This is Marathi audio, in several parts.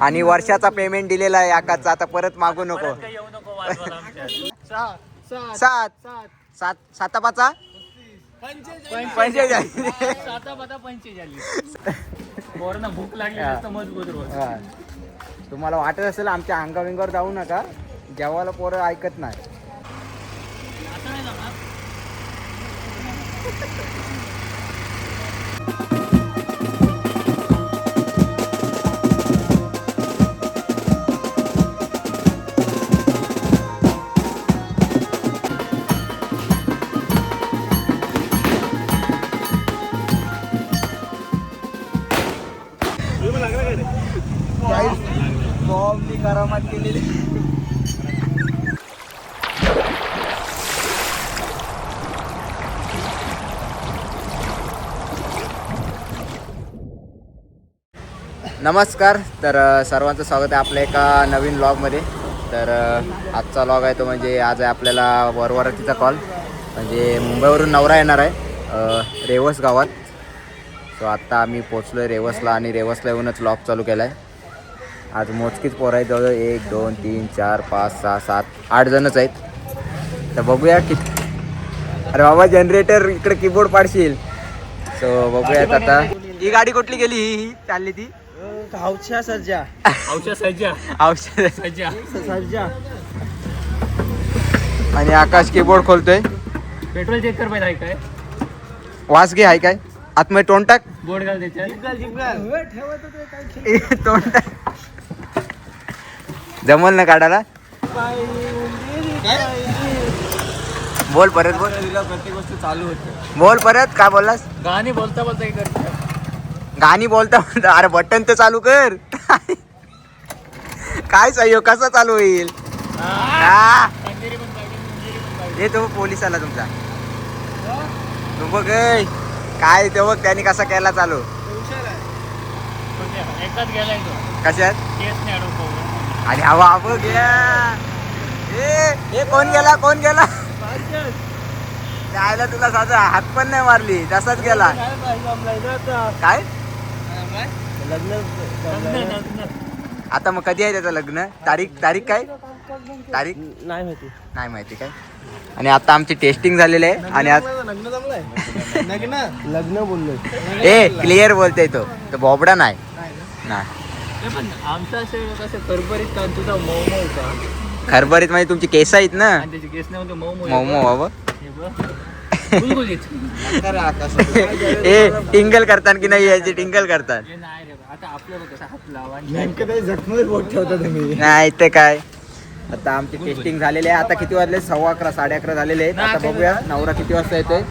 आणि वर्षाचा पेमेंट दिलेला आहे आकाशचा आता परत मागू नको येऊ नको वाजवायला आमच्या सात सात साता पाचा पंचेचाळीस साता पाता पंचेचाळीस पोरांना भूक लागली हा. जास्त मजबूत रोज हा. तुम्हाला वाटत असेल आमच्या अंगाविंगावर जाऊ नका जेवायला पोरं ऐकत नाही आता नाही जमणार बॉम्बनी केलेली नमस्कार तर सर्वांचं स्वागत आहे आपल्या एका नवीन ब्लॉगमध्ये तर आजचा ब्लॉग आहे तो म्हणजे आज आहे आपल्याला वरवरतीचा कॉल म्हणजे मुंबईवरून नवरा येणार आहे रेवस गावात. सो आत्ता आम्ही पोचलो आहे रेवसला आणि रेवसला येऊनच लॉग चालू केला आहे आज मोजकीच पोरं आहेत. जवळ एक दोन तीन चार पाच सहा सात आठ जणच आहेत. तर बघूया किती अरे बाबा जनरेटर इकडे कीबोर्ड पाडशील. सो बघूयात आता. ही गाडी कुठली गेली? ही ही चालली ती. हावच्या सज्जा. औषध सज्जा. औषध सज्जा. सज्जा. आणि आकाश कीबोर्ड खोलतोय. पेट्रोल चेक कर पाहिजे काय? वास घे आहे काय? आतमध्ये तोंड टाक. बोर्ड घाल त्याच्यात. काय तोंड टाक. जमल ना काढायला? बोल परत बोल. प्रत्येक गोष्ट चालू होते बोल परत काय बोललास? गाणी बोलता बोलता हे कर गाणी बोलता बोलता अरे बटन तर चालू कर. काय सहयोग कसा चालू होईल? हा. तो पोलीस आला तुमचा. तू बघ. काय ते बघ त्यांनी कसा केला चालू? कशात? केस नाही अडवतो आणि हवा हवं घ्या. ए हे कोण गेला कोण गेला? जायला तुला साधा हात पण नाही मारली तसाच गेला. काय? आता मग कधी आहे त्याचं लग्न? तारीख तारीख काय? तारीख? नाही माहिती नाही माहिती काय. आणि आता आमची टेस्टिंग झालेली आहे. आणि आज लग्न लग्न लग्न बोललोय. ए क्लिअर बोलतोय तो. तो बोबडा नाही. नाही. पण आमचं असं कसं करबरीत का तुझा मऊ मऊ का? खरबरीत म्हणजे तुमची केस आहेत ना? आणि त्याची केस नाही म्हणतो मऊ मऊ हे बघ. गुलगुलीत. ए टिंगल करतात की नाही याची टिंगल करतात. हे नाही रे बा. आता आपलं बघ कसं हात लावा आणि नेमकं काही जखमेवर बोट ठेवता तुम्ही. नाही ते काय? आता आमची टेस्टिंग झालेली आहे. आता किती वाजले? सव्वा अकरा साडे अकरा झालेले आहेत आता बघूया. नवरा किती वाजता येतोय?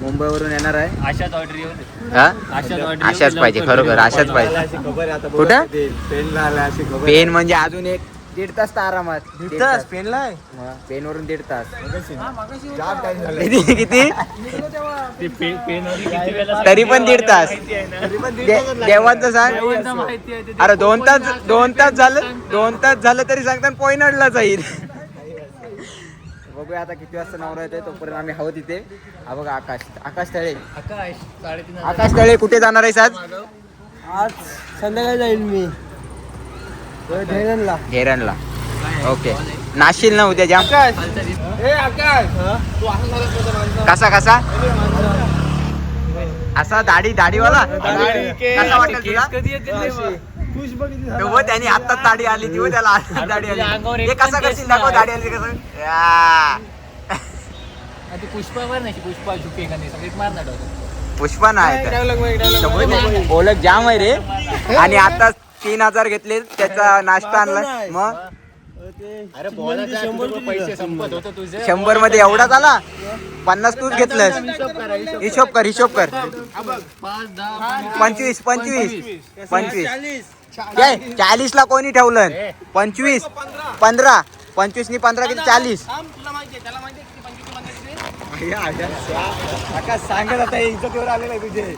मुंबईवरून येणार आहे. अशाच ऑर्डर येऊन हा? अशाच पाहिजे खरोखर अशाच पाहिजे. अशी खबर आहे आता कुठं? पेनला आला अशी खबर पेन म्हणजे अजून एक दीड तास तर आरामात. दीड तास पेनला आहे? पेन वरून दीड तास. जाम टाइम झाला किती? किती? ते पे- पेनवरी किती वेळा तरी पण दीड तास. माहिती आहे ना? दे- देवांचं सांग. देवांचं माहिती आहे ते. अरे दोन तास दोन तास झालं दोन तास झालं तरी सांगतात पोयनाडला जाईल? बघूया आता किती वाजता नवरा येतोय तोपर्यंत आम्ही हवं तिथे हा बघा आकाश. आकाश तळे. आकाश साडेतीन. आकाश तळे कुठे जाणार आहेस आज? आज संध्याकाळी जाईल मी. धैर्यनला घेरणला ओके. नाशिल ना उद्या जाम? कसा कसा? असा दाढी दाढीवाला? दाढी, केस. कसा वाटेल तुला. खुश बघितली त्याने आत्ताच दाढी आली ती त्याला आत्ताच दाढी आली हे कसा केस करशील दाखव. दाढी आली कसं? पुष्पावर नाही पुष्पा झुके का नाही? सगळीत मार. पुष्पा नाही ओळख जाम आहे रे. आणि आता तीन हजार घेतले त्याचा नाश्ता आणला. मग? शंभरमध्ये एवढा झाला पन्नास तूच घेतलंस. हिशोब करा, हिशोब. कर. पंचवीस पंचवीस पंचवीस. काय चाळीस ला कोणी ठेवलं? पंचवीस. पंधरा. पंचवीस नि पंधरा किती? चाळीस. सांगत आता इज्जतीवर आलेलं आहे तुझे.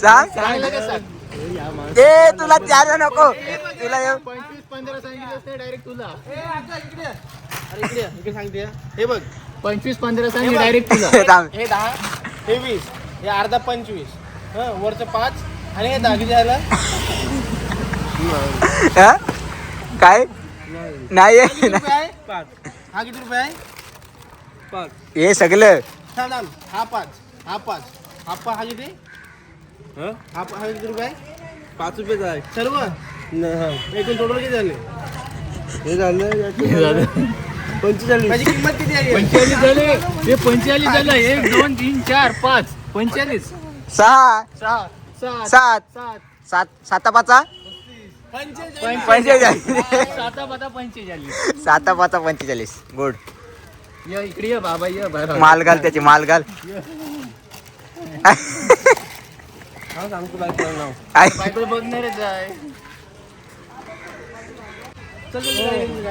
सांग. सांग? ए तुला चार नको. तुला पंचवीस पंधरा सांगितलं डायरेक्ट तुला. अरे इकडे. ये, इकडे सांगते. हे बघ पंचवीस पंधरा सांगितलं डायरेक्ट तुला. हे दहा हे वीस हे अर्धा पंचवीस. हा वरचं पाच आणि हे दागी द्यायला हा? काय? नाही पाच. हा किती रुपये आहे? पाच. हे सगळं. थांब थांब हा पाच. हा पाच. हा पाच हा किती? हा? पा- हा किती रुपये पाच रुपये आहे सर्व? एकूण टोटल किती झाले? हे झालं पंचेचाळीस. माझी किंमत किती आहे पंचेचाळीस झाले. हे. पंचेचाळीस झालं. एक दोन तीन चार पाच. पंचेचाळीस. सहा. सहा. सात. सात. सात. सात. साता पाचा पंचेचाळीस. साता पाता पंचेचाळीस. साता पाचा पंचेचाळीस. गुड. ये इकडे ये बाबा ये माल घाल त्याची माल घाल. हा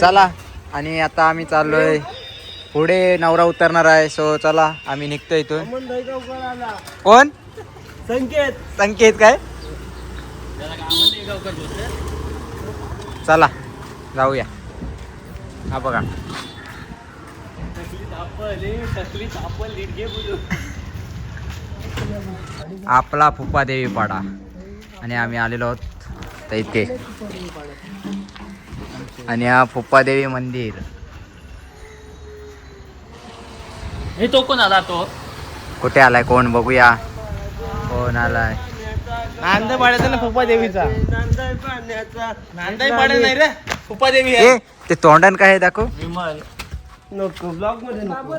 चल, आणि आता आम्ही चाललोय. पुढे नवरा उतरणार आहे सो चला आम्ही निघतो इथून. कोण? संकेत. संकेत काय? चला जाऊया. हा बघा. आपला फुप्पा देवी पाडा आणि आम्ही आलेलो आहोत तर इथे. आणि हा फुप्पा देवी मंदिर. हे तो कोण आला तो? कुठे आलाय? कोण? बघूया. कोण आलाय? नांदाई पाड्याचा ना फुप्पा देवीचा नांदाई पाण्याचा नांदाई पाड्या नाही रे फुप्पा देवी आहे. ए ते तोंडण काय आहे दाखव. विमल. नको ब्लॉगमध्ये नको.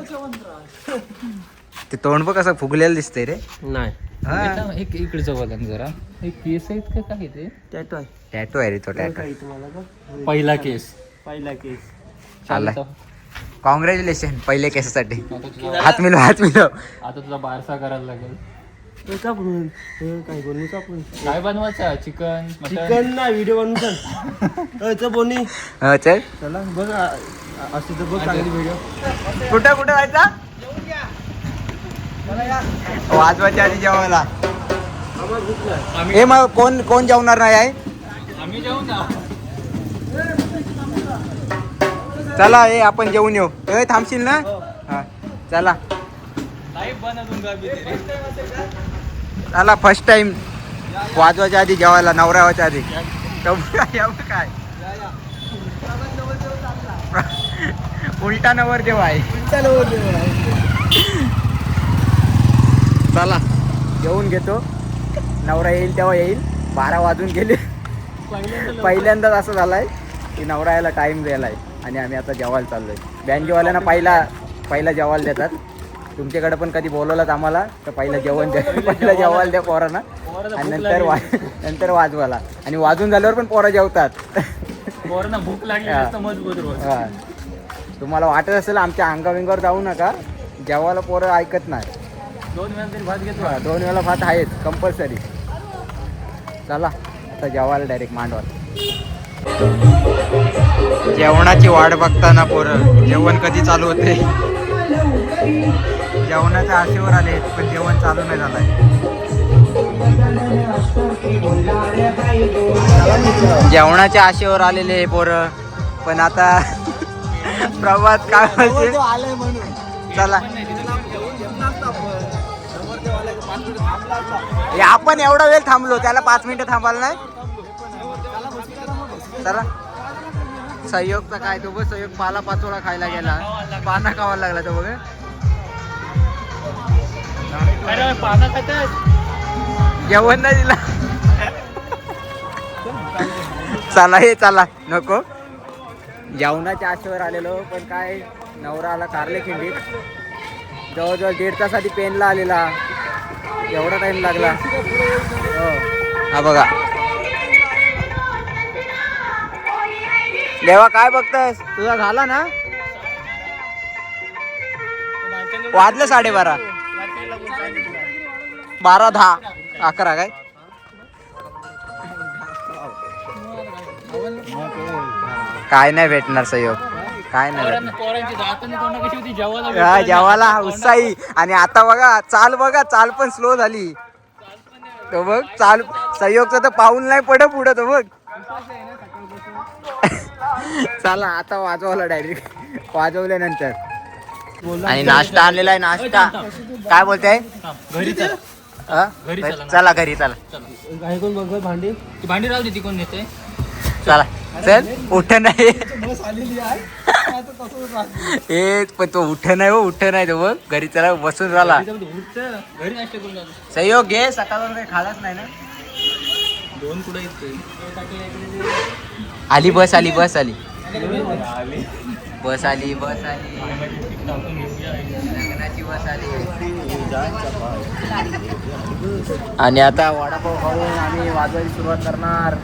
ते तोंड बघ कसं फुगलेलं दिसतंय रे. नाही. हा. एक इकडचं बघा ना जरा. एक केस आहेत का काय ते? टॅटो आहे. टॅटो आहे रे तो टॅटो काही तुम्हाला बघ. पहिला केस. पहिला केस. आलाय कॉंग्रॅच्युलेशन पहिले केसासाठी. हात मिलो हात मिलो आता तुझा बारसा करायला लागेल. कापून काय बनवू कापून? काय बनवायचा? चिकन चिकन ना व्हिडिओ बनवू चल. अ, चल बोनी. हा चल. चला बघ आ- असं तर बघ चांगली व्हिडिओ कुठं कुठं व्हायचा वाजवायच्या आधी जेवायला. आम्हाला भूक नाही आम्ही हे मग कोण कोण जेवणार नाही आहे? आम्ही जाऊ. ना चला हे आपण जेवून येऊ. ए थांबशील ना? हा. चला. लाईव्ह बनवून. चला फर्स्ट टाइम वाजवायच्या आधी जेवायला नवरा व्हायच्या आधी काय. उलटा नवर जेव्हा आहे. चला जेवून घेतो. नवरा येईल तेव्हा येईल. बारा वाजून गेले. पहिल्यांदाच असं झालंय की नवरा यायला टाइम द्यायला आहे आणि आम्ही आता जेवायला चाललोय. बँकेवाल्यांना पहिला पहिला जेवायला देतात. तुमच्याकडे पण कधी बोलवलं आम्हाला तर पहिलं जेवण द्या पहिलं जेवायला द्या पोरांना. आणि नंतर वा नंतर वाजवायला. आणि वाजून झाल्यावर पण पोरं जेवतात. पोरांना भूक लागली हा. तुम्हाला वाटत असेल आमच्या अंगाविंगावर जाऊ नका जेवायला पोरं ऐकत नाही. दोन वेळा तरी भात घेतो. दोन वेळा भात आहेच कंपल्सरी चला आता जेवायला डायरेक्ट मांडवा जेवणाची वाट बघताना पोरं जेवण कधी चालू होते? जेवणाच्या आशेवर आले पण जेवण चालू नाही झालंय जेवणाच्या आशेवर आलेले हे पोरं पण आता प्रभात काय बोलते चला. आपण एवढा वेळ थांबलो त्याला पाच मिनिटं थांबायला नाही? चला. सहयोगचा काय तो बघ सहयोग पाला पाचोळा खायला गेला. पाना खावायला लागला तो बघ अरे खातात जेवण नाही दिला. चला हे चला. नको. जेवणाच्या आशेवर आलेलो पण काय नवरा आला कारले खिंडीत. जवळजवळ दीड तासाठी पेनला आलेला. एवढा टाइम लागला. हो. हा बघा. देवा काय बघतस तुझा झाला ना? वाजलं साडेबारा. बारा दहा अकरा काय? काय नाही भेटणार सहयोग काय नाही भेटणार. उत्साही. आणि आता बघा चाल बघा चाल पण स्लो झाली. तो बघ चाल सहयोगचं तर पाऊल नाही पड पुढं तो बघ. चला आता वाजवला डायरेक्ट वाजवल्यानंतर. आणि नाश्ता आणलेला आहे नाश्ता. काय बोलताय? घरी चल. हा? घरी चला ना. चला घरी चला. चला. काही कोण बघ भांडी? ती भांडी राहू दे ती कोण नेते चला. चल उठ नाही. बस आलेली आहे आता तसंच राहते. ए पण तो उठ नाही हो उठ नाही तो बघ. घरी चला बसून राहिला. घरी नाश्ता करून जातो. सहयोग घे. सकाळवर काही खालाच नाही ना. दोन कुठे येते आली बस आली बस आली. बस आली बस आली. लग्नाची बस आली. आणि आता वडापाव खाऊन आम्ही वाजवायला सुरुवात करणार.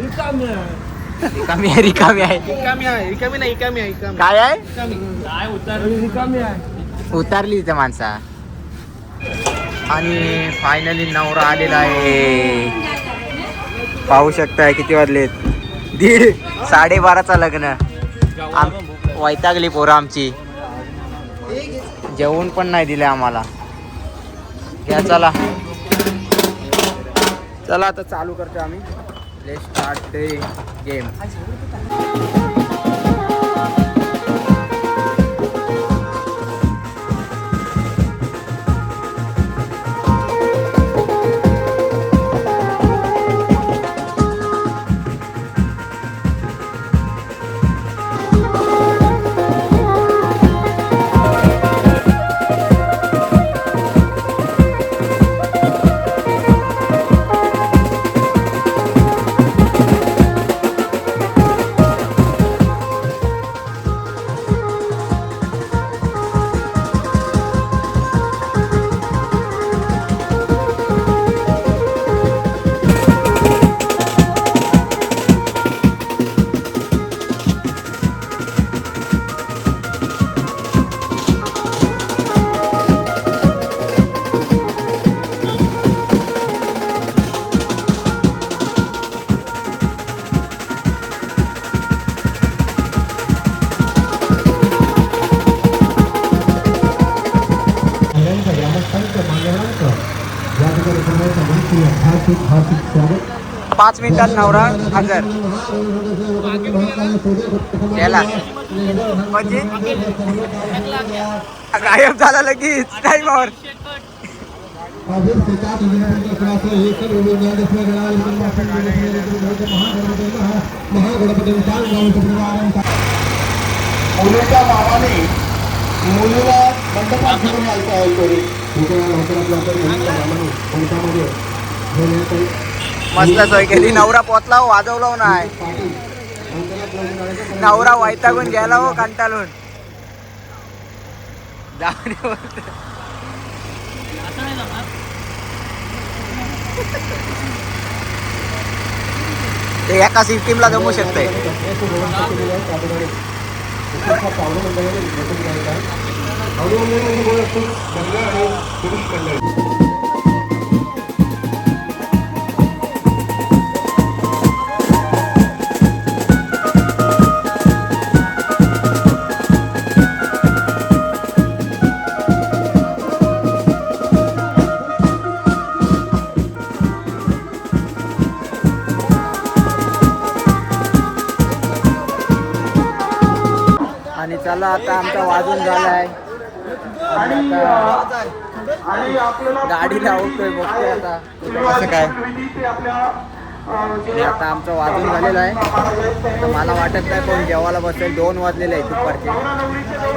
रिकामी आहे. रिकामी आहे. रिकामी आहे रिकामी नाही रिकामी आहे काय आहे? उतारली? त्या माणसा. आणि फायनली नवरा आलेला आहे. पाहू शकताय किती वाजलेत. दीड साडेबाराचा लग्न. आम वैतागली पोरं आमची. जेवण पण नाही दिले आम्हाला. घ्या चला. चला आता चालू करतो आम्ही. स्टार्ट द गेम पाच मिनिटात नवरा हजर. गेला म्हणजे? गायब झाला लगेच. टाईमावर मुलीच्या मामाने मुलीला मंडपात घेऊन यायचं आहे. मस्त सोय केली नवरा पोचला हो वाजवला हो नाही. नवरा वैतागून गेला हो कंटाळून. ते एका सिस्टीमला जमू शकते याची चला आता आमचा वाजून झालाय. आणि आता गाडी लावतोय बघतोय आता. कसं काय. आता आमचं वाजून झालेलं आहे. तर मला वाटत नाही पण जेवायला बसेल. दोन वाजलेले आहे दुपारचे.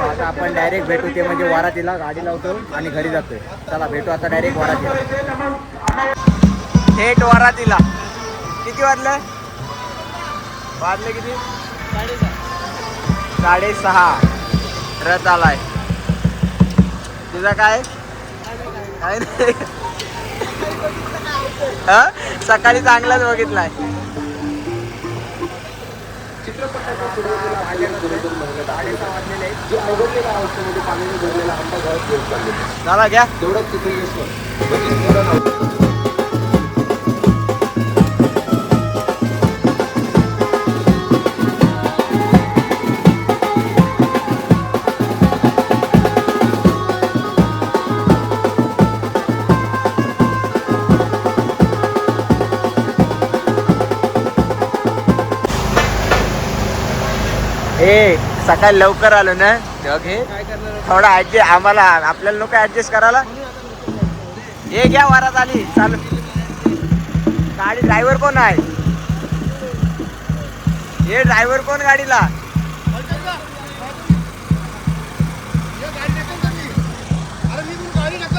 आता आपण डायरेक्ट भेटू ते म्हणजे वारातीला गाडी लावतो आणि घरी जातोय. चला भेटू आता डायरेक्ट वारातीला. थेट वारातीला. किती वाजलं? वाजले किती? साडेसहा. रथ आलाय. तुझा काय? काय नाही. हा? सकाळी चांगलाच बघितलाय. झाला घ्या. तेवढंच सकाळी लवकर आलो ना तेव्हा घे. काय करणार थोडा ऍडजस्ट आम्हाला आपल्याला नको ऍडजस्ट करायला. हे घ्या वरात आली चालू. गाडी ड्रायव्हर कोण आहे? हे ड्रायव्हर कोण गाडीला?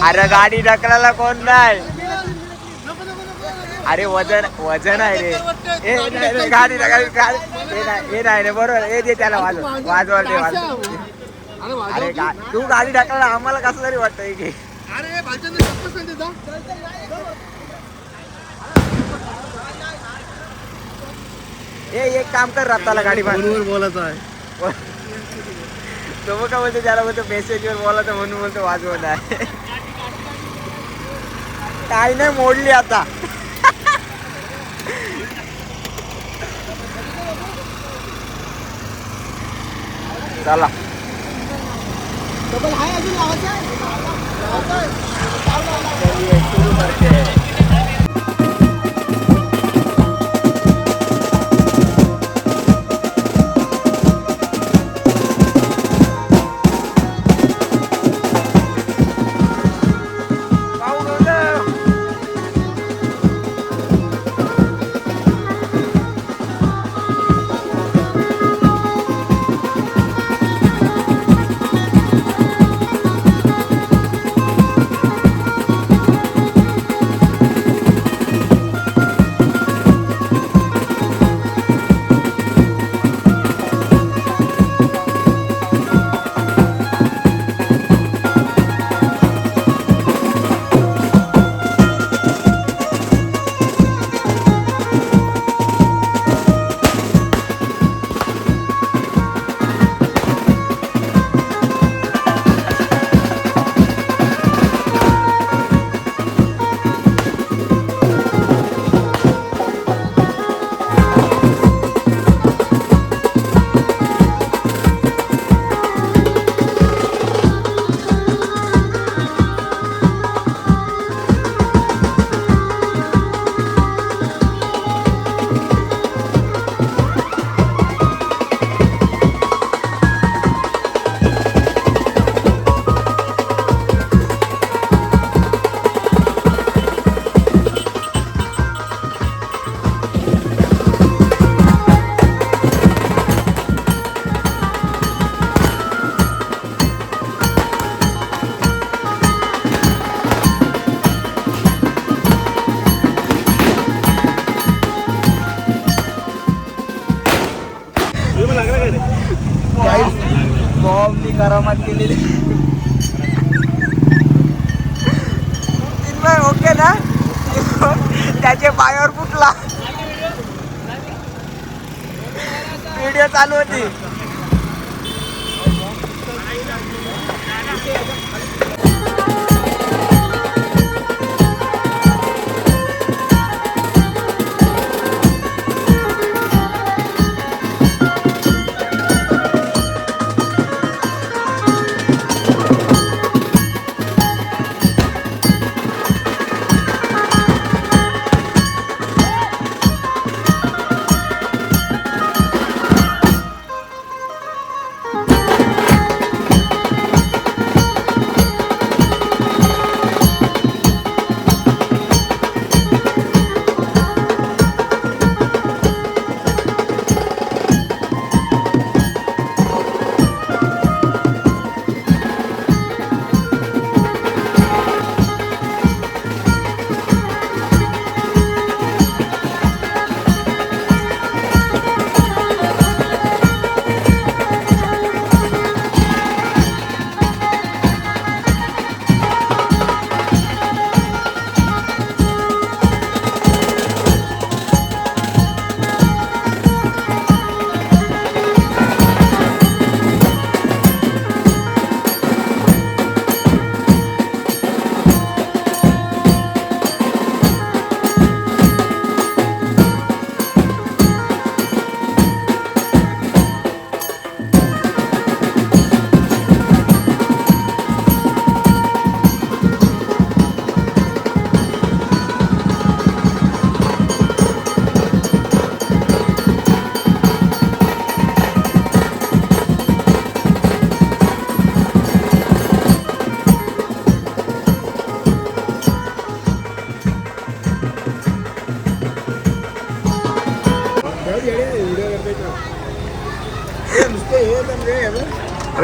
अरे गाडी ढकलायला कोण नाही? अरे वजन वजन आहे रे. हे गाडी हे नाही रे बरोबर. हे दे त्याला वाजव. वाजवा. दे वाजव. अरे तू गाडी ढकलायला आम्हाला कसं तरी वाटतंय की हा. हे एक काम कर रत्ताला गाडी फोनवर बोलायचं आहे. तो काय बोलतो त्याला बोलतो मेसेजवर बोलायचं म्हणून बोलतो वाजवत आहे काय नाही मोडली आता. चला. चलिए, शुरू करते. हैं. ओके ना? त्याचे पायावर फुटला. व्हिडिओ चालू होती.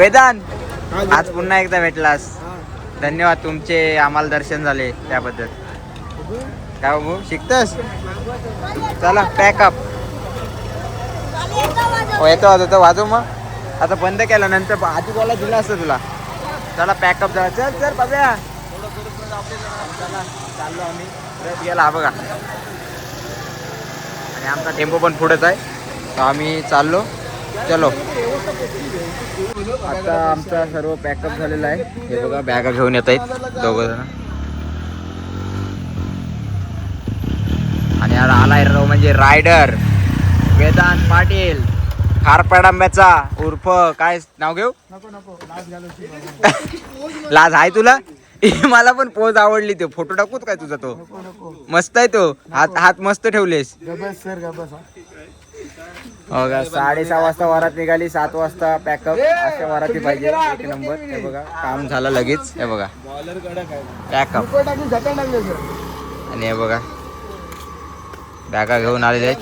वेदांत आज पुन्हा एकदा भेटलास. धन्यवाद तुमचे आम्हाला दर्शन झाले त्याबद्दल. काय बाबू शिकतस? चला पॅकअप हो येतो वाजवतो वाजव मग. आता बंद केलं नंतर आधी बोला दिला असतं तुला. चला पॅकअप झाला चल चल बघूया. चला चाललो आम्ही. रथ गेला हा बघा. आणि आमचा टेम्पो पण पुढेच आहे. तर आम्ही चाललो. चलो. आता आमचा सर्व पॅकअप झालेला आहे. हे बघा बॅगा घेऊन येत आहेत दोघं जण. आणि आलाय रो म्हणजे रायडर वेदांत पाटील. खारपाडांब्याचा उर्फ काय नाव घेऊ? लाज आहे तुला? मला पण पोज आवडली तो. फोटो टाकूत काय तुझा तो? मस्त आहे तो. हात हात मस्त ठेवलेस. हो का साडेसहा वाजता वरात निघाली सात वाजता पॅकअप अशा वराती पाहिजे. एक नंबर. हे बघा काम झालं लगेच. हे बघा. पॅकअप आणि हे बघा. बॅगा घेऊन आलेले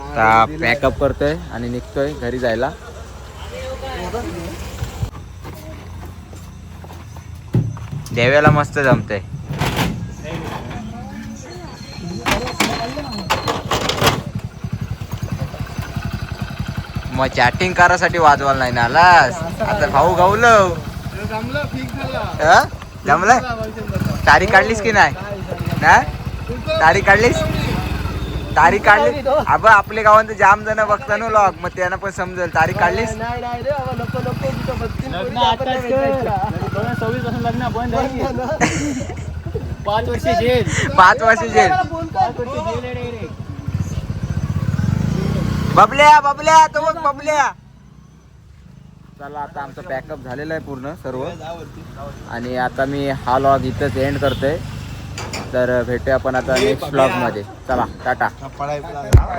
आता पॅकअप करतोय आणि निघतोय घरी जायला. देव्याला मस्त जमतंय. मग चॅटिंग करासाठी वाजवायला नाही ना आलास? आता भाऊ गावलं? जमलं? तारीख काढलीस की नाही? ना तारीख काढलीस? तारीख काढली अब आपल्या गावात जाम जण बघता ना लॉक मग त्यांना पण समजेल. तारीख काढलीस? लग्न सव्वीसपासून बंद पाच वर्ष जेल. पाच वर्ष जेल. बबल्या बबल्या तो बघ बबल्या. चला आता आमचं पॅकअप झालेलं आहे पूर्ण सर्व. आणि आता मी हा लॉग इथंच एंड करतोय. तर भेटूया आपण आता नेक्स्ट ब्लॉगमध्ये. चला टाटा.